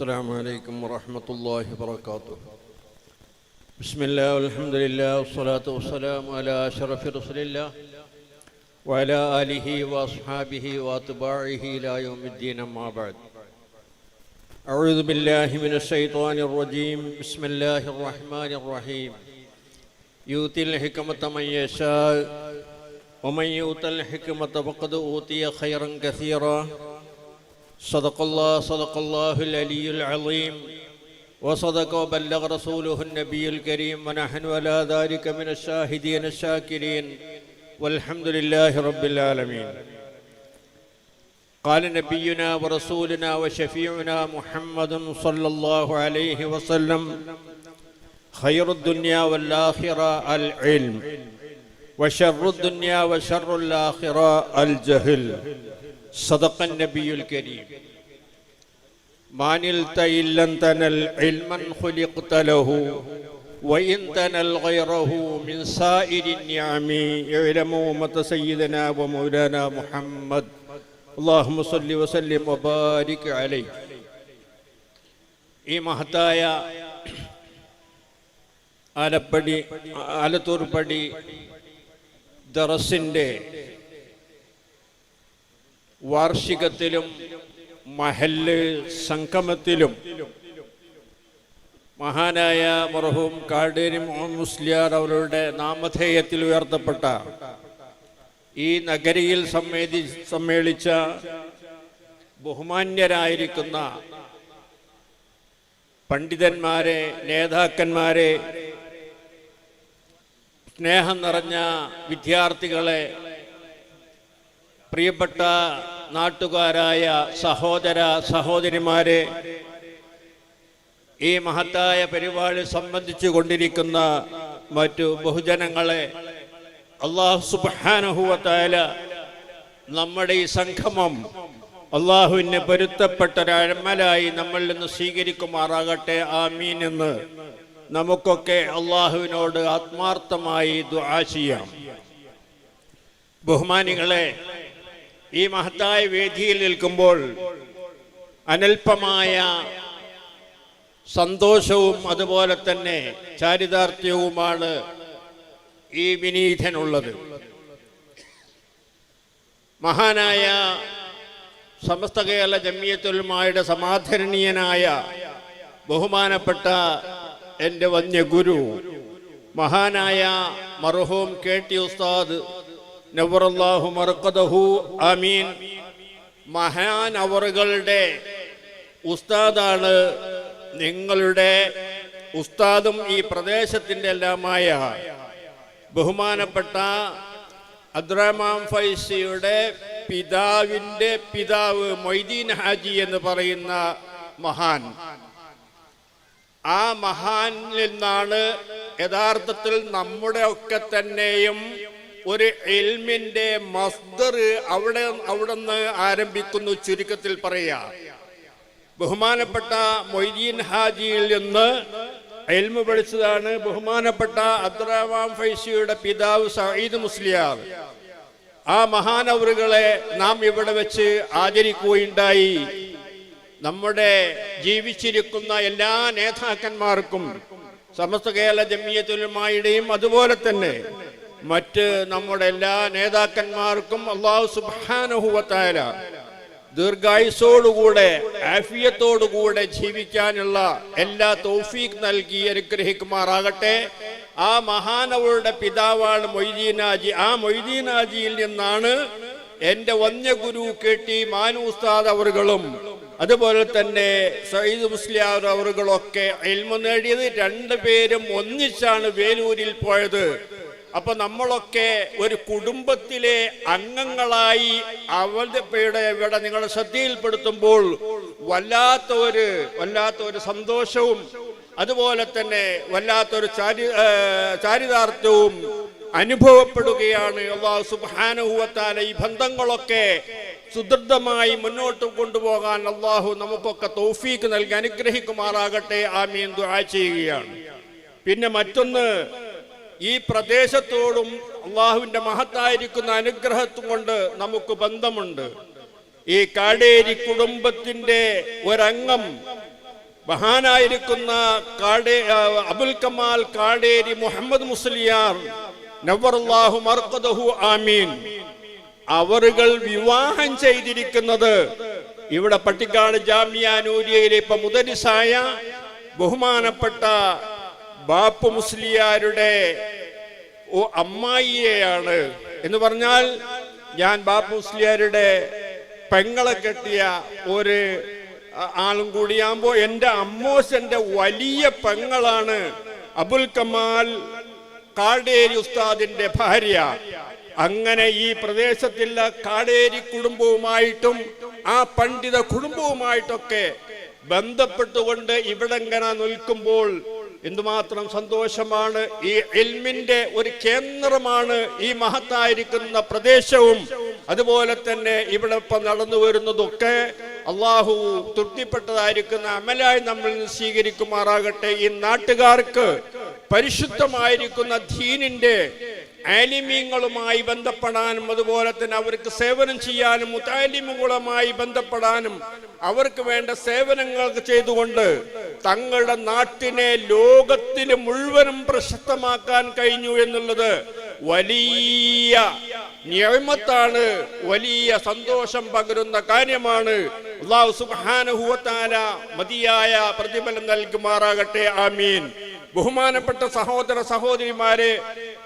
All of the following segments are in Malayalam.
السلام عليكم ورحمة الله وبركاته بسم الله والحمد لله والصلاة والسلام على أشرف رسول الله وعلى آله وأصحابه وأتباعه إلى يوم الدين أما بعد أعوذ بالله من الشيطان الرجيم بسم الله الرحمن الرحيم يؤتي الحكمة من يشاء ومن يؤت الحكمة فقد أوتي خيرا كثيرا صدق الله صدق الله العلي العظيم. وصدق وبلغ رسوله النبي الكريم. ونحن على ذلك من الشاهدين الشاكرين. والحمد لله رب العالمين. قال نبينا ورسولنا وشفيعنا محمد صلى الله عليه وسلم خير الدنيا والآخرة العلم وشر الدنيا وشر الآخرة الجهل. صدق النبي الكريم ما نلت إلا تنل علما خلقت له وإن تنل غيره من سائر النعم يعلم أمة سيدنا ومولانا محمد اللهم صل وسلم وبارك عليه ഈ മഹത്തായ ആലപ്പടി ആലത്തൂർപ്പടി ദറസിൻ്റെ വാർഷികത്തിലും മഹല്ല് സംഗമത്തിലും. മഹാനായ മർഹൂം കാടേരി മുസ്ലിയാർ അവരുടെ നാമധേയത്തിൽ ഉയർത്തപ്പെട്ട ഈ നഗരിയിൽ സമ്മേതി സമ്മേളിച്ച ബഹുമാന്യരായിരിക്കുന്ന പണ്ഡിതന്മാരെ നേതാക്കന്മാരെ സ്നേഹം നിറഞ്ഞ വിദ്യാർത്ഥികളെ പ്രിയപ്പെട്ട നാട്ടുകാരായ സഹോദര സഹോദരിമാരെ ഈ മഹത്തായ പരിപാടി സംബന്ധിച്ചു കൊണ്ടിരിക്കുന്ന മറ്റു ബഹുജനങ്ങളെ അള്ളാഹു സുബാനുഹുവത്തായ നമ്മുടെ ഈ സംഗമം അള്ളാഹുവിന് പൊരുത്തപ്പെട്ട ഒരമലായി നമ്മളിൽ നിന്ന് സ്വീകരിക്കുമാറാകട്ടെ ആമീൻ എന്ന് നമുക്കൊക്കെ അള്ളാഹുവിനോട് ആത്മാർത്ഥമായി ദുആ ചെയ്യാം. ബഹുമാനികളെ ഈ മഹത്തായ വേദിയിൽ നിൽക്കുമ്പോൾ അനൽപമായ സന്തോഷവും അതുപോലെ തന്നെ ചാരിതാർത്ഥ്യവുമാണ് ഈ വിനീതനുള്ളത്. മഹാനായ സമസ്ത കേരള ജമിയത്തുൽമായുടെ സമാധരണീയനായ ബഹുമാനപ്പെട്ട എന്റെ വന്യ ഗുരു മഹാനായ മർഹൂം കെ ടി ഉസ്താദ് ആമീൻ. മഹാൻ അവറുകളുടെ ഉസ്താദാണ് നിങ്ങളുടെ ഉസ്താദും ഈ പ്രദേശത്തിന്റെ എല്ലാമായ ബഹുമാനപ്പെട്ട അദ്രമാം ഫൈസിയുടെ പിതാവിന്റെ പിതാവ് മൊയ്തീൻ ഹാജി എന്ന് പറയുന്ന മഹാൻ. ആ മഹാനിൽ നിന്നാണ് യഥാർത്ഥത്തിൽ നമ്മുടെ ഒക്കെ തന്നെയും ഒരു എൽമിന്റെ മസ്ദർ അവിടെ അവിടെ നിന്ന് ആരംഭിക്കുന്നു ചുരുക്കത്തിൽ പറയാ. ബഹുമാനപ്പെട്ട മൊയ്തീൻ ഹാജിയിൽ നിന്ന് എൽമ പഠിച്ചതാണ് ബഹുമാനപ്പെട്ട അബ്ദുറഹ്മാൻ ഫൈസിയുടെ പിതാവ് സയ്യിദ് മുസ്ലിയാർ. ആ മഹാനവറുകളെ നാം ഇവിടെ വെച്ച് ആചരിക്കുകയുണ്ടായി നമ്മുടെ ജീവിച്ചിരിക്കുന്ന എല്ലാ നേതാക്കന്മാർക്കും സമസ്ത കേരള ജമിയത്തുലമായുടെയും അതുപോലെ തന്നെ മറ്റ് നമ്മുടെ എല്ലാ നേതാക്കന്മാർക്കും അള്ളാഹു സുബാനുഹുവത്തായ ദീർഘായുസോടുകൂടെ ആഫിയത്തോടുകൂടെ ജീവിക്കാനുള്ള എല്ലാ തൗഫീഖ് നൽകി അനുഗ്രഹിക്കുമാറാകട്ടെ. ആ മഹാനവളുടെ പിതാവാണ് മൊയ്തീനാജി. ആ മൊയ്തീനാജിയിൽ നിന്നാണ് എന്റെ വന്യഗുരു കെട്ടി മാനു ഉസ്താദ് അവറുകളും അതുപോലെ തന്നെ സയ്യിദ് മുസ്ലിയാർ അവറുകളൊക്കെ എൽമ നേടിയത്. രണ്ടുപേരും ഒന്നിച്ചാണ് വേലൂരിൽ പോയത്. അപ്പൊ നമ്മളൊക്കെ ഒരു കുടുംബത്തിലെ അംഗങ്ങളായി അവരുടെ ഇവിടെ നിങ്ങളെ ശ്രദ്ധയിൽപ്പെടുത്തുമ്പോൾ വല്ലാത്ത ഒരു വല്ലാത്ത ഒരു സന്തോഷവും അതുപോലെ തന്നെ വല്ലാത്തൊരു ചാരി ചാരിതാർത്ഥ്യവും അനുഭവപ്പെടുകയാണ്. അള്ളാഹു സുബാനുഭവത്താല ഈ ബന്ധങ്ങളൊക്കെ സുദൃഢമായി മുന്നോട്ട് കൊണ്ടുപോകാൻ അള്ളാഹു നമുക്കൊക്കെ തൗഫീക്ക് നൽകി അനുഗ്രഹിക്കുമാറാകട്ടെ. ആമീൻ. ദുആ ചെയ്യുകയാണ്. പിന്നെ മറ്റൊന്ന് ഈ പ്രദേശത്തോടും അള്ളാഹുവിന്റെ മഹത്തായിരിക്കുന്ന അനുഗ്രഹത്തും കൊണ്ട് നമുക്ക് ബന്ധമുണ്ട്. ഈ കാടേരി കുടുംബത്തിന്റെ ഒരംഗം മഹാനായിരിക്കുന്ന കാടേ അബുൽ കമാൽ കാടേരി മുഹമ്മദ് മുസ്ലിയാർ നവറുല്ലാഹു മർക്കദഹു ആമീൻ. അവറുകൾ വിവാഹം ചെയ്തിരിക്കുന്നത് ഇവിടെ പട്ടിക്കാട് ജാമിയാനൂരിയയിലെ ഇപ്പൊ മുതലിസായ ബഹുമാനപ്പെട്ട ബാപ്പു മുസ്ലിയാരുടെ ഓ അമ്മായിയെയാണ് എന്ന് പറഞ്ഞാൽ ഞാൻ ബാപ്പു മുസ്ലിയാരുടെ പെങ്ങളെ കെട്ടിയ ഒരു ആളും കൂടിയാകുമ്പോ എന്റെ അമ്മോശന്റെ വലിയ പെങ്ങളാണ് അബുൽ കമാൽ കാടേരി ഉസ്താദിന്റെ ഭാര്യ. അങ്ങനെ ഈ പ്രദേശത്തുള്ള കാടേരി കുടുംബവുമായിട്ടും ആ പണ്ഡിത കുടുംബവുമായിട്ടൊക്കെ ബന്ധപ്പെട്ടുകൊണ്ട് ഇവിടെ ഇങ്ങനെ നിൽക്കുമ്പോൾ എന്തുമാത്രം സന്തോഷമാണ് ഈ എൽമിന്റെ ഒരു കേന്ദ്രമാണ് ഈ മഹത്തായിരിക്കുന്ന പ്രദേശവും. അതുപോലെ തന്നെ ഇവിടെ ഇപ്പം നടന്നു വരുന്നതൊക്കെ അള്ളാഹു തൃപ്തിപ്പെട്ടതായിരിക്കുന്ന അമലായി നമ്മൾ സ്വീകരിക്കുമാറാകട്ടെ ഈ നാട്ടുകാർക്ക്. പരിശുദ്ധമായിരിക്കുന്ന ധീനിന്റെ ആലിമീങ്ങളുമായി ബന്ധപ്പെടാനും അതുപോലെ തന്നെ അവർക്ക് സേവനം ചെയ്യാനും മുത്താലിമുകളുമായി ബന്ധപ്പെടാനും അവർക്ക് വേണ്ട സേവനങ്ങൾ ചെയ്തുകൊണ്ട് തങ്ങളുടെ നാട്ടിനെ ലോകത്തിന് മുഴുവനും പ്രശസ്തമാക്കാൻ കഴിഞ്ഞു എന്നുള്ളത് വലിയ നിയമത്താണ് വലിയ സന്തോഷം പകരുന്ന കാര്യമാണ്. അള്ളാഹു മതിയായ പ്രതിഫലം നൽകുമാറാകട്ടെ. ആമീൻ. ബഹുമാനപ്പെട്ട സഹോദര സഹോദരിമാരെ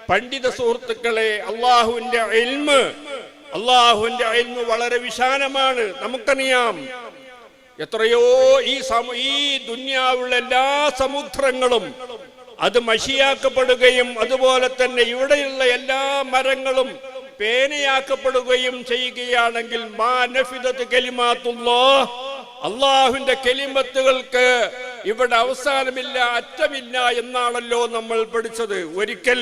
പണ്ഡിത സുഹൃത്തുക്കളെ അള്ളാഹുവിന്റെ എൽമ് അള്ളാഹുവിന്റെ എൽമ് വളരെ വിശാലമാണ്. നമുക്കറിയാം എത്രയോ ഈ സമ ഈ ദുന്യാവുള്ള എല്ലാ സമുദ്രങ്ങളും അത് മഷിയാക്കപ്പെടുകയും അതുപോലെ തന്നെ ഇവിടെയുള്ള എല്ലാ മരങ്ങളും പേനയാക്കപ്പെടുകയും ചെയ്യുകയാണെങ്കിൽ അള്ളാഹുവിന്റെ കെലിമത്തുകൾക്ക് ഇവിടെ അവസാനമില്ല അറ്റമില്ല എന്നാണല്ലോ നമ്മൾ പഠിച്ചത്. ഒരിക്കൽ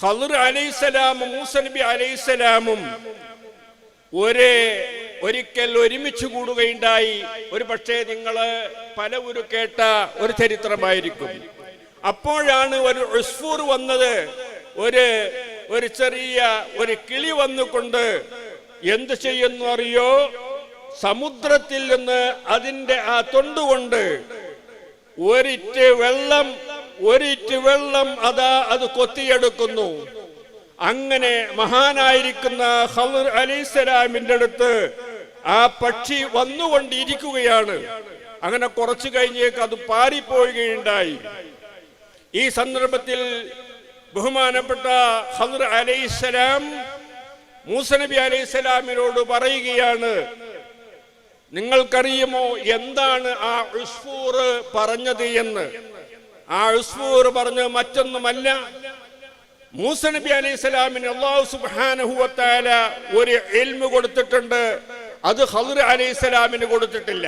ഖദർ അലൈസലാമും മൂസ നബി അലൈസലാമും ഒരേ ഒരിക്കൽ ഒരുമിച്ച് കൂടുകയുണ്ടായി. ഒരു പക്ഷേ നിങ്ങൾ പല ഒരു കേട്ട ഒരു ചരിത്രമായിരിക്കും. അപ്പോഴാണ് ഒരു ഉസ്ഫൂർ വന്നത്. ഒരു ഒരു ചെറിയ ഒരു കിളി വന്നുകൊണ്ട് എന്ത് ചെയ്യുന്നു അറിയോ? സമുദ്രത്തിൽ നിന്ന് അതിന്റെ ആ തൊണ്ടുകൊണ്ട് ഒരിറ്റ് വെള്ളം ഒരിറ്റ് വെള്ളം അതാ അത് കൊത്തിയെടുക്കുന്നു. അങ്ങനെ മഹാനായിരിക്കുന്ന ഹലർ അലിസ്ലാമിന്റെ അടുത്ത് ആ പക്ഷി വന്നുകൊണ്ടിരിക്കുകയാണ്. അങ്ങനെ കുറച്ചു കഴിഞ്ഞേക്ക് അത് പാറിപ്പോവുകയുണ്ടായി ഈ സന്ദർഭത്തിൽ ബഹുമാനപ്പെട്ട ഹദർ അലൈസലാം മൂസനബി അലൈസലാമിനോട് പറയുകയാണ് നിങ്ങൾക്കറിയുമോ എന്താണ് ആ ഉസ്ഫൂർ പറഞ്ഞത് എന്ന്? ആ ഉസ്മൂർ പറഞ്ഞ മറ്റൊന്നുമല്ല. മൂസ നബി അലൈഹി സ്വലാമിന് അള്ളാഹു സുബാനഹുവത്താല ഒരു എൽമ കൊടുത്തിട്ടുണ്ട്. അത് ഹദർ അലൈഹി സ്വലാമിന് കൊടുത്തിട്ടില്ല.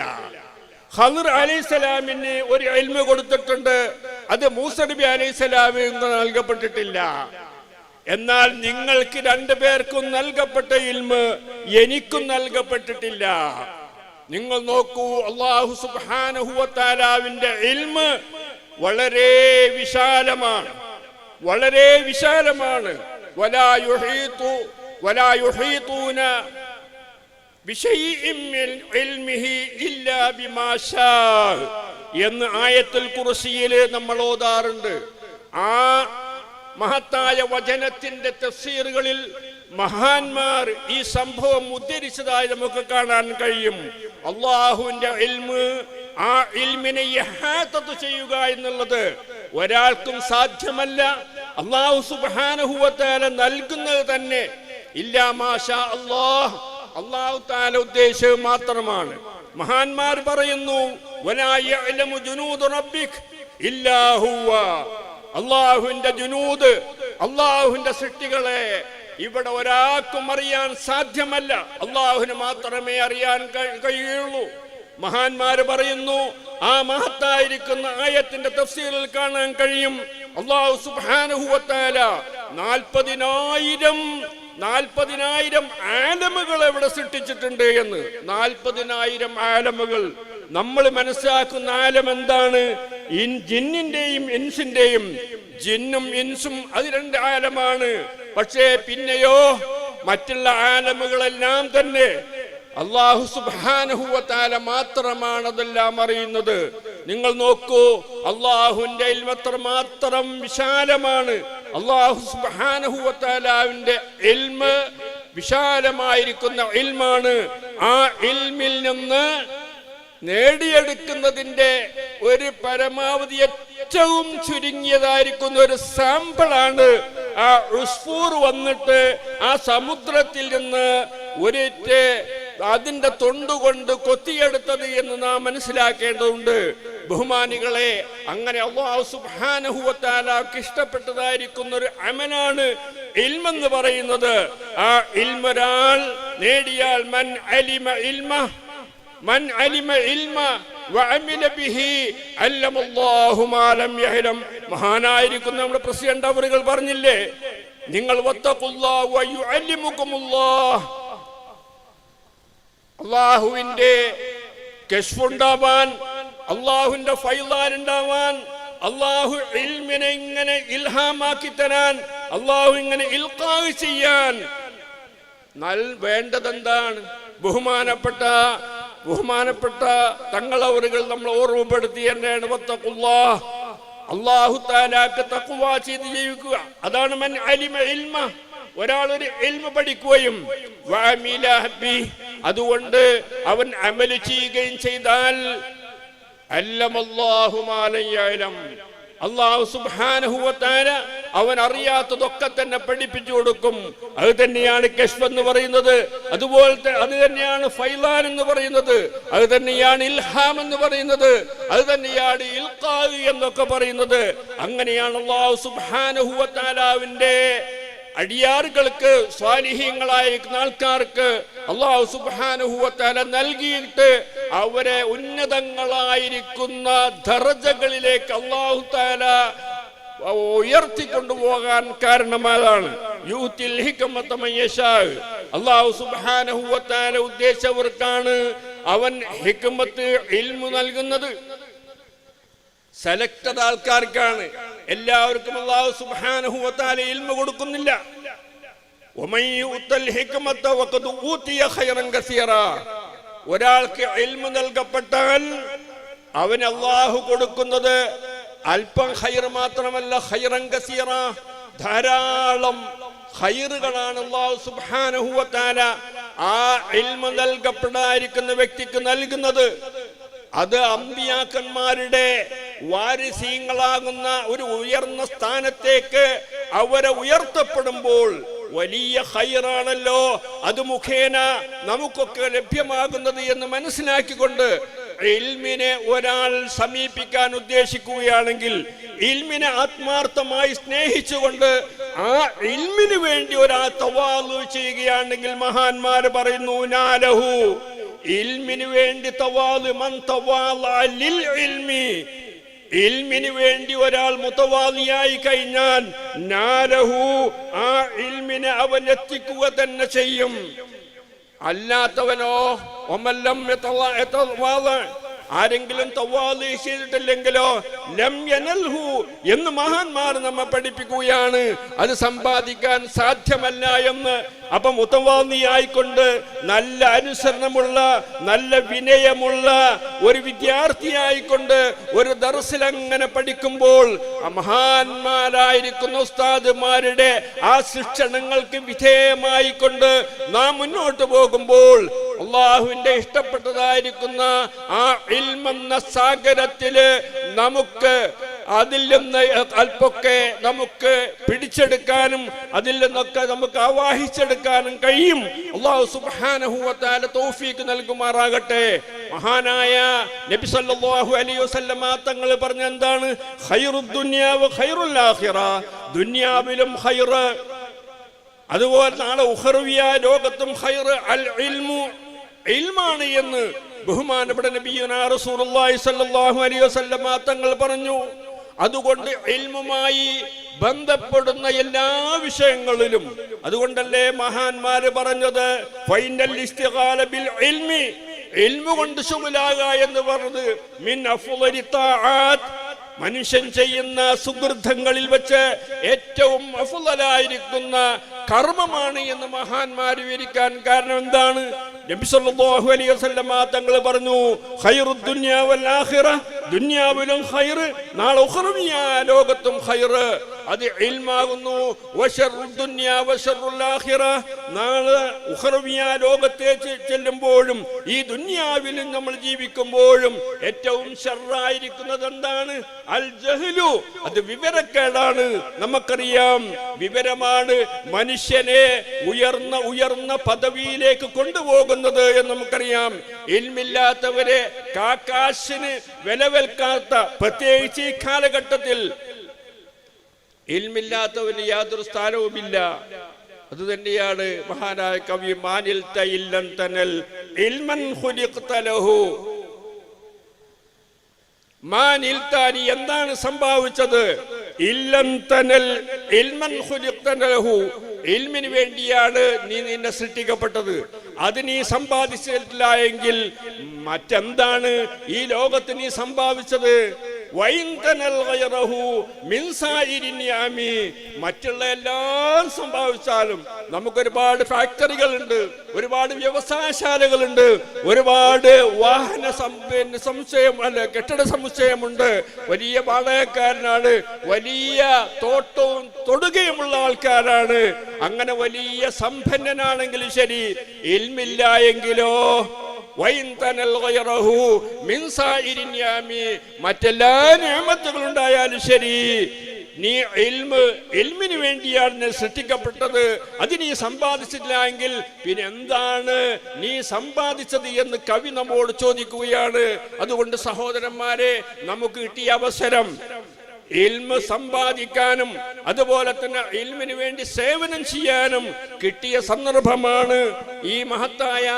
ഹദർ അലൈഹി സ്വലാമിന് ഒരു എൽമ കൊടുത്തിട്ടുണ്ട്. അത് മൂസ നബി അലൈഹി സ്വലാമിന് നൽകപ്പെട്ടിട്ടില്ല. എന്നാൽ നിങ്ങൾക്ക് രണ്ടുപേർക്കും നൽകപ്പെട്ട ഇൽമ് എനിക്കും നൽകപ്പെട്ടിട്ടില്ല. നിങ്ങൾ നോക്കൂ അള്ളാഹു സുബാനഹുവത്താലാവിന്റെ ഇൽമ് വളരെ വിശാലമാണ്. വളരെ വിശാലമാണ്. എന്ന് ആയത്തിൽ കുർസിയിൽ നമ്മൾ ഓതാറുണ്ട്. ആ മഹത്തായ വചനത്തിന്റെ തഫ്സീറുകളിൽ മഹാന്മാർ ഈ സംഭവം ഉദ്ധരിച്ചതായി നമുക്ക് കാണാൻ കഴിയും. അള്ളാഹുവിന്റെ ആ ഇൽമിനെ യഹാത്തത്ത് ചെയ്യുക എന്നുള്ളത് ഒരാൾക്കും സാധ്യമല്ല. അള്ളാഹു സുബാനഹുവത്താല നൽകുന്നത് തന്നെ ഇല്ലാ മാഷാ അള്ളാഹ് അള്ളാഹു താല ഉദ്ദേശം മാത്രമാണ്. മഹാന്മാർ പറയുന്നു. അള്ളാഹുവിന്റെ ജുനൂദ് അള്ളാഹുവിന്റെ സൃഷ്ടികളെ ഇവിടെ ഒരാൾക്കും അറിയാൻ സാധ്യമല്ല. അള്ളാഹുവിന് മാത്രമേ അറിയാൻ കഴി- കഴിയുള്ളൂ. മഹാന്മാര് പറയുന്നു ആ മഹത്തായിരിക്കുന്ന ആയത്തിന്റെ തഫ്സീലിൽ കാണാൻ കഴിയും. അള്ളാഹു സുബ്ഹാനഹുവത്താല നാൽപ്പതിനായിരം നാൽപ്പതിനായിരം ആലമുകൾ എവിടെ സൃഷ്ടിച്ചിട്ടുണ്ട് എന്ന്. നാൽപ്പതിനായിരം ആലമുകൾ. നമ്മൾ മനസ്സിലാക്കുന്ന ആലം എന്താണ്? ജിന്നിന്റെയും ഇൻസിന്റെയും. ജിന്നും ഇൻസും അത് രണ്ട് ആലമാണ്. പക്ഷേ പിന്നെയോ മറ്റുള്ള ആലമുകളെല്ലാം തന്നെ അള്ളാഹു സുബാനഹുവത്താല മാത്രമാണ് അതെല്ലാം അറിയുന്നത്. നിങ്ങൾ നോക്കൂ അള്ളാഹുവിന്റെ ഇൽമത്ര മാത്രം വിശാലമാണ്. അള്ളാഹു സുബാനഹുവത്താലാവിന്റെ എൽമ വിശാലമായിരിക്കുന്ന ഇൽമാണ്. ആ ഇൽമിൽ നിന്ന് നേടിയെടുക്കുന്നതിന്റെ ഒരു പരമാവധി ഏറ്റവും ചുരുങ്ങിയതായിരിക്കുന്ന ഒരു സാമ്പിളാണ് ആ ഉസ്ഫൂർ വന്നിട്ട് ആ സമുദ്രത്തിൽ നിന്ന് ഒരിറ്റ് അതിന്റെ തൊണ്ടുകൊണ്ട് കൊത്തിയെടുത്തത് എന്ന് നാം മനസ്സിലാക്കേണ്ടതുണ്ട്. ബഹുമാനികളെ അങ്ങനെ അള്ളാഹു ഇഷ്ടപ്പെട്ടതായിരിക്കുന്ന ഒരു അമനാണ് ഇൽമെന്ന് പറയുന്നത്. ആ ഇൽമൊരാൾ നേടിയാൽ മൻ അലിമ ഇൽമ മൻ അലിമ ഇൽമ മഹാനായിരിക്കുന്ന നമ്മുടെ പ്രസിഡന്റ് അവറുകൾ പറഞ്ഞില്ലേ നിങ്ങൾ അള്ളാഹുവിന്റെ കെഷ്ഫുണ്ടാവാൻ അള്ളാഹുവിന്റെ ഫൈലാൻ ഉണ്ടാവാൻ അള്ളാഹു ഇൽമിനെ ഇങ്ങനെ ഇൽഹാമാക്കി തരാൻ അള്ളാഹു ഇങ്ങനെ ഇൽക്കാവ് ചെയ്യാൻ നൽ വേണ്ടതെന്താണ് ബഹുമാനപ്പെട്ട ബഹുമാനപ്പെട്ട തങ്ങളവറുകൾ നമ്മൾ ഓർമ്മപ്പെടുത്തി തന്നെയാണ്. അള്ളാഹു താലാക്ക് തക്കുവ ചെയ്ത് ജീവിക്കുക അതാണ് മൻ അലിമ ഇൽമ ഒരാൾ ഒരു പഠിക്കുകയും. അതുകൊണ്ട് അവൻ അമൽ ചെയ്യുകയും ചെയ്താൽ. അള്ളാഹു അവൻ അറിയാത്തതൊക്കെ തന്നെ പഠിപ്പിച്ചു കൊടുക്കും. അത് തന്നെയാണ് കഷ്ഫ് എന്ന് പറയുന്നത്. അതുപോലെ അത് തന്നെയാണ് ഫൈലാൻ എന്ന് പറയുന്നത്. അത് തന്നെയാണ് ഇൽഹാം എന്ന് പറയുന്നത്. അത് തന്നെയാണ് ഇൽഖാവ് എന്നൊക്കെ പറയുന്നത്. അങ്ങനെയാണ് അള്ളാഹു സുബ്ഹാനഹുവത്താലാവിന്റെ അടിയാറുകൾക്ക് സ്വാലിഹ്യങ്ങളായിരിക്കുന്ന ആൾക്കാർക്ക് അള്ളാഹു സുബാനുഹുവത്തല നൽകിയിട്ട് അവരെ ഉന്നതങ്ങളായിരിക്കുന്ന ദർജകളിലേക്ക് അള്ളാഹു താല ഉയർത്തിക്കൊണ്ടുപോകാൻ കാരണമാതാണ് യൂത്തിൽ ഹിക്കമ്മത്തമയ്യശാവ് അള്ളാഹു സുബാനഹുവത്താല ഉദ്ദേശവർക്കാണ് അവൻ ഹിക്കുമത്ത് ഇൽമു നൽകുന്നത്. സെലക്ടഡ് ആൾക്കാർക്കാണ്. എല്ലാവർക്കും അള്ളാഹു സുബ്ഹാനഹു വതആല ഇൽമ കൊടുക്കുന്നില്ല. ഒരാൾക്ക് ഇൽമ നൽകപ്പെട്ടാൽ അവൻ അള്ളാഹു കൊടുക്കുന്നത് അല്പം ഹൈർ മാത്രമല്ല ഖൈറൻ കസീറ. ധാരാളം ഹൈറുകളാണ് അള്ളാഹു സുബ്ഹാനഹു വതആല ആ ഇൽമ നൽകപ്പെടാതിരിക്കുന്ന വ്യക്തിക്ക് നൽകുന്നത്. അത് അമ്പിയാക്കന്മാരുടെ വാരിസീങ്ങളാകുന്ന ഒരു ഉയർന്ന സ്ഥാനത്തേക്ക് അവരെ ഉയർത്തപ്പെടുമ്പോൾ വലിയ ഹൈറാണല്ലോ. അത് മുഖേന നമുക്കൊക്കെ ലഭ്യമാകുന്നത് എന്ന് മനസ്സിലാക്കിക്കൊണ്ട് ഇൽമിനെ ഒരാൾ സമീപിക്കാൻ ഉദ്ദേശിക്കുകയാണെങ്കിൽ ഇൽമിനെ ആത്മാർത്ഥമായി സ്നേഹിച്ചുകൊണ്ട് ആ ഇൽമിന് വേണ്ടി ഒരാൾ തവാലു ചെയ്യുകയാണെങ്കിൽ മഹാന്മാര് പറയുന്നു നാലഹു ഇൽമിന് വേണ്ടി തവാലു മൻ തവാലിൽ ഇൽമി ഇൽമിന് വേണ്ടി ഒരാൾ മുത്തവാദിയായി കഴിഞ്ഞാൽ നാരഹു ആ ഇൽമിനെ അവൻ എത്തിക്കുക തന്നെ ചെയ്യും അല്ലാത്തവനോ ഒമല്ലം. ആരെങ്കിലും തവാൽ ചെയ്തിട്ടില്ലെങ്കിലോ ലം യനൽഹു എന്ന് മഹാന്മാർ നമ്മെ പഠിപ്പിക്കുകയാണ് അത് സമ്പാദിക്കാൻ സാധ്യമല്ല എന്ന് അപ്പൊ മുത്തവാദിയായിക്കൊണ്ട് നല്ല അനുസരണമുള്ള നല്ല വിനയമുള്ള ഒരു വിദ്യാർത്ഥിയായിക്കൊണ്ട് ഒരു ദർസിൽ അങ്ങനെ പഠിക്കുമ്പോൾ മഹാന്മാരായിരിക്കുന്ന ഉസ്താദുമാരുടെ ആ ശിക്ഷണങ്ങൾക്ക് വിധേയമായിക്കൊണ്ട് നാം മുന്നോട്ട് പോകുമ്പോൾ അള്ളാഹുവിന്റെ ഇഷ്ടപ്പെട്ടതായിരിക്കുന്ന ആ ഇൽമെന്ന സാഗരത്തിൽ നമുക്ക് അതിൽ നിന്ന് അല്പൊക്കെ നമുക്ക് പിടിച്ചെടുക്കാനും അതിൽ നിന്നൊക്കെ നമുക്ക് ആവാഹിച്ചെടുക്കാനും കഴിയും. അള്ളാഹു സുബാനഹുവത്താല തോഫീക്ക് നൽകുമാറാകട്ടെ. മഹാനായ നബി സല്ലല്ലാഹു അലൈഹി വസല്ലമ തങ്ങൾ പറഞ്ഞ എന്താണ്? ഖൈറുദ് ദുനിയാവ് ഖൈറുൽ ആഖിറ. ദുനിയാവിലും ഖൈറ്. അതുപോലെ നാളെ ഉഹർവിയ ലോകത്തും ഖൈറ് അൽ ഇൽമു. ഇൽമാണ് എന്ന് ബഹുമാനപ്പെട്ട നബിയുനാ റസൂലുള്ളാഹി സ്വല്ലല്ലാഹു അലൈഹി വസല്ലമ തങ്ങൾ പറഞ്ഞു. അതുകൊണ്ട് ഇൽമുമായി ബന്ധപ്പെടുന്ന എല്ലാ വിഷയങ്ങളിലും അതുകൊണ്ടല്ലേ മഹാന്മാര് പറഞ്ഞത്? ഫൈനൽ ബിൽ ഇൽമി കൊണ്ട് എന്ന് പറഞ്ഞത് മിൻ മനുഷ്യൻ ചെയ്യുന്ന സുഹൃത്തങ്ങളിൽ വെച്ച് ഏറ്റവും അഫുലായിരിക്കുന്ന കർമ്മമാണ് എന്ന് മഹാന്മാർ വിവരിക്കാൻ കാരണം എന്താണ്? നബി സല്ലല്ലാഹു അലൈഹി വസല്ലമ തങ്ങൾ പറഞ്ഞു ഖൈറു ദുനിയാവൽ ദുന്യാവിലും ഹൈറ് നാളെ ലോകത്തും ഹൈറ് അത് ഇൽമാകുന്നു. വശറു നാളെ ഉഖറവിയ ലോകത്തെ ചെല്ലുമ്പോഴും ഈ ദുന്യാവിലും നമ്മൾ ജീവിക്കുമ്പോഴും ഏറ്റവും ഷർറായിരിക്കുന്നത് എന്താണ് അൽ ജഹ്ലു അത് വിവരക്കേടാണ്. നമുക്കറിയാം വിവരമാണ് മനുഷ്യനെ ഉയർന്ന ഉയർന്ന പദവിയിലേക്ക് കൊണ്ടുപോകുന്നത് എന്ന് നമുക്കറിയാം. ഇൽമില്ലാത്തവരെ കാക്കാശിന് വിലവൽക്കാത്ത പ്രത്യേകിച്ച് ഈ കാലഘട്ടത്തിൽ ഇൽമില്ലാത്തവന് യാതൊരു സ്ഥാനവുമില്ല. അത് തന്നെയാണ് മഹാനായ കവി മാനിൽ തയില്ലൻ തനൽ ഇൽമൻ ഖുലിഖ്ത ലഹു. മാനിൽ താനി എന്താണ് സംഭവിച്ചത്? ഇല്ലൻ തനൽ ഇൽമൻ ഖുലിഖ്ത ലഹു. ഇൽമിന് വേണ്ടിയാണ് നീ നിന്നെ സൃഷ്ടിക്കപ്പെട്ടത്. അത് നീ സമ്പാദിച്ചിട്ടില്ല എങ്കിൽ മറ്റെന്താണ് ഈ ലോകത്ത് നീ സമ്പാദിച്ചത് മറ്റുള്ള എല്ലാം സംഭവിച്ചാലും നമുക്ക് ഒരുപാട് ഫാക്ടറികൾ ഉണ്ട് ഒരുപാട് വ്യവസായശാലകളുണ്ട് ഒരുപാട് വാഹന സംശയം അല്ല കെട്ടിട സമുച്ചയമുണ്ട് വലിയ വാടകക്കാരനാണ് വലിയ തോട്ടവും തൊടുകയുമുള്ള ആൾക്കാരാണ്. അങ്ങനെ വലിയ സമ്പന്നനാണെങ്കിലും ശരി ഇൽമില്ല എങ്കിലോ മറ്റെല്ലാ നിയമത്തുകളുണ്ടായാലും ശരി. നീ ഇൽമിന് വേണ്ടിയാണ് നീ സൃഷ്ടിക്കപ്പെട്ടത്. അത് നീ സമ്പാദിച്ചില്ല എങ്കിൽ പിന്നെ എന്താണ് നീ സമ്പാദിച്ചത് എന്ന് കവി നമ്മോട് ചോദിക്കുകയാണ്. അതുകൊണ്ട് സഹോദരന്മാരെ നമുക്ക് കിട്ടിയ അവസരം ഇൽമ സമ്പാദിക്കാനും അതുപോലെ തന്നെ ഇൽമിന് വേണ്ടി സേവനം ചെയ്യാനും കിട്ടിയ സന്ദർഭമാണ് ഈ മഹത്തായ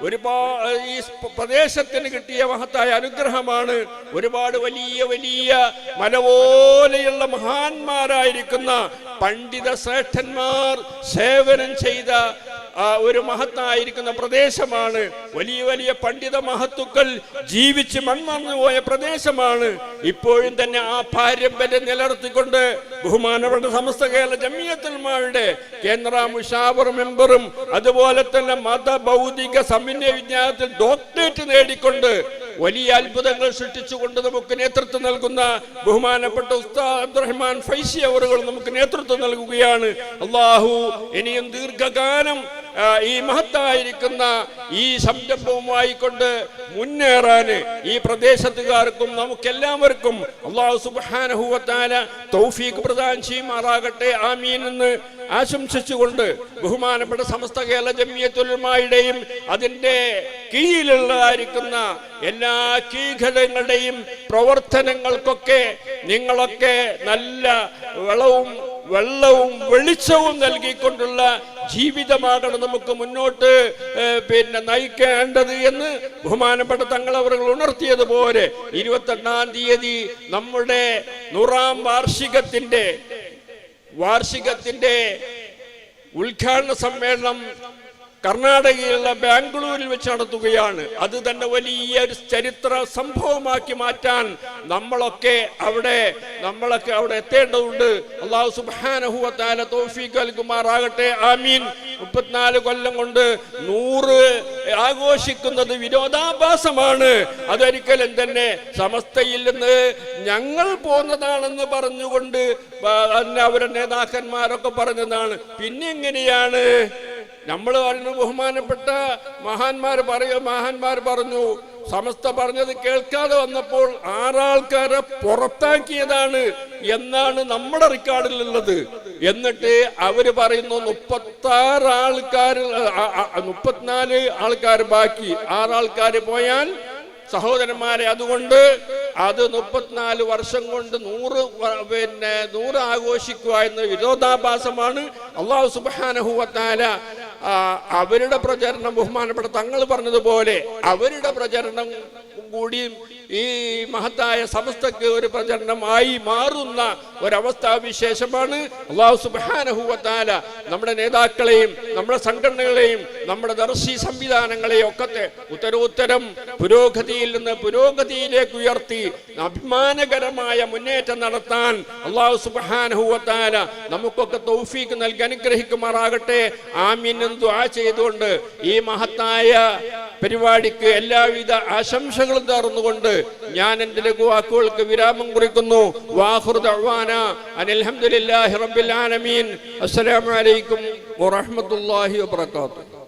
ഒരുപാട് ഈ പ്രദേശത്തിന് കിട്ടിയ മഹത്തായ അനുഗ്രഹമാണ് ഒരുപാട് വലിയ വലിയ മലപോലെയുള്ള മഹാന്മാരായിരിക്കുന്ന പണ്ഡിത ശ്രേഷ്ഠന്മാർ സേവനം ചെയ്ത ഒരു മഹത്തായിരിക്കുന്ന പ്രദേശമാണ്. വലിയ വലിയ പണ്ഡിത മഹത്തുക്കൾ ജീവിച്ച് മൺമറഞ്ഞു പോയ പ്രദേശമാണ്. ഇപ്പോഴും തന്നെ ആ പാരമ്പര്യം നിലനിർത്തിക്കൊണ്ട് ബഹുമാനപ്പെട്ട സമസ്ത കേരള ജമിയത്തുൽമാരുടെ കേന്ദ്ര മുഷാവർ മെമ്പറും അതുപോലെ തന്നെ മത ഭൗതിക സമന്വയ വിജ്ഞാനത്തിൽ ഡോക്ടറേറ്റ് നേടിക്കൊണ്ട് വലിയ അത്ഭുതങ്ങൾ സൃഷ്ടിച്ചുകൊണ്ട് നമുക്ക് നേതൃത്വം നൽകുന്ന ബഹുമാനപ്പെട്ട ഉസ്താദ് അബ്ദുറഹ്മാൻ ഫൈസി അവറുകൾ നമുക്ക് നേതൃത്വം നൽകുകയാണ്. അള്ളാഹു ഇനിയും ദീർഘകാലം ഈ മഹത്തായിരിക്കുന്ന ഈ സംരംഭവുമായി കൊണ്ട് മുന്നേറാൻ ഈ പ്രദേശത്തുകാർക്കും നമുക്കെല്ലാവർക്കും അള്ളാഹു സുബാനഹുവത്താല തൗഫീഖ് പ്രദാനം ചെയ്യുമാറാകട്ടെ. ആമീൻ എന്ന് ആശംസിച്ചുകൊണ്ട് ബഹുമാനപ്പെട്ട സമസ്ത കേരള ജമിയത്തുലമായുടെയും അതിന്റെ കീഴിലുള്ളതായിരിക്കുന്ന എല്ലാ കീഘടങ്ങളുടെയും പ്രവർത്തനങ്ങൾക്കൊക്കെ നിങ്ങളൊക്കെ നല്ല വളവും വെള്ളവും വെളിച്ചവും നൽകിക്കൊണ്ടുള്ള ജീവിതമാകണം നമുക്ക് മുന്നോട്ട് പിന്നെ നയിക്കേണ്ടത് എന്ന് ബഹുമാനപ്പെട്ട തങ്ങളവർ ഉണർത്തിയതുപോലെ ഇരുപത്തെട്ടാം തീയതി നമ്മുടെ നൂറാം വാർഷികത്തിന്റെ വാർഷികത്തിന്റെ ഉദ്ഘാടന സമ്മേളനം കർണാടകയിലുള്ള ബാംഗ്ലൂരിൽ വെച്ച് നടത്തുകയാണ്. അത് തന്നെ വലിയ ഒരു ചരിത്ര സംഭവമാക്കി മാറ്റാൻ നമ്മളൊക്കെ അവിടെ നമ്മളൊക്കെ അവിടെ എത്തേണ്ടതുണ്ട്. അള്ളാഹു സുബാനഹുല തോഫീക്ക് അൽകുമാറാകട്ടെ ആമീൻ. മുപ്പത്തിനാല് കൊല്ലം കൊണ്ട് നൂറ് ആഘോഷിക്കുന്നത് വിരോധാഭാസമാണ്. അതൊരിക്കലും തന്നെ സമസ്തയിൽ നിന്ന് ഞങ്ങൾ പോന്നതാണെന്ന് പറഞ്ഞുകൊണ്ട് അവരുടെ നേതാക്കന്മാരൊക്കെ പറഞ്ഞതാണ്. പിന്നെ എങ്ങനെയാണ്? നമ്മൾ പറഞ്ഞു ബഹുമാനപ്പെട്ട മഹാന്മാർ പറയ മഹാന്മാർ പറഞ്ഞു സമസ്ത പറഞ്ഞത് കേൾക്കാതെ വന്നപ്പോൾ ആറാൾക്കാരെ പുറത്താക്കിയതാണ് എന്നാണ് നമ്മുടെ റെക്കോർഡിൽ ഉള്ളത്. എന്നിട്ട് അവർ പറയുന്നു മുപ്പത്താറ് ആൾക്കാർ മുപ്പത്തിനാല് ആൾക്കാർ ബാക്കി. ആറാൾക്കാർ പോയാൽ സഹോദരന്മാരെ അതുകൊണ്ട് അത് മുപ്പത്തിനാല് വർഷം കൊണ്ട് നൂറ് പിന്നെ നൂറ് ആഘോഷിക്കുക എന്ന വിരോധാഭാസമാണ് അള്ളാഹു സുബാനഹുവത്താല അവരുടെ പ്രചരണം ബഹുമാനപ്പെട്ട തങ്ങൾ പറഞ്ഞതുപോലെ അവരുടെ പ്രചരണം കൂടിയും ഈ മഹത്തായ സമസ്തക്ക് ഒരു പ്രചരണമായി മാറുന്ന ഒരവസ്ഥാ വിശേഷമാണ്. അള്ളാഹു സുബാനഹുവത്താല നമ്മുടെ നേതാക്കളെയും നമ്മുടെ സംഘടനകളെയും നമ്മുടെ ദർശി സംവിധാനങ്ങളെയും ഒക്കെ ഉത്തരോത്തരം പുരോഗതിയിൽ നിന്ന് പുരോഗതിയിലേക്ക് ഉയർത്തി അഭിമാനകരമായ മുന്നേറ്റം നടത്താൻ അള്ളാഹു സുബാനഹുവത്താല നമുക്കൊക്കെ തൗഫീക്ക് നൽകി അനുഗ്രഹിക്കുമാറാകട്ടെ. ആമീൻ എന്ന് ദുആ ചെയ്തുകൊണ്ട് ഈ മഹത്തായ പരിപാടിക്ക് എല്ലാവിധ ആശംസകളും ആശംസകളും ഞാൻ എന്റെ ലഘുവാക്കുകൾക്ക് വിരാമം കുറിക്കുന്നു? അസ്സലാമു അലൈക്കും വറഹ്മത്തുള്ളാഹി വബറകാതുഹു.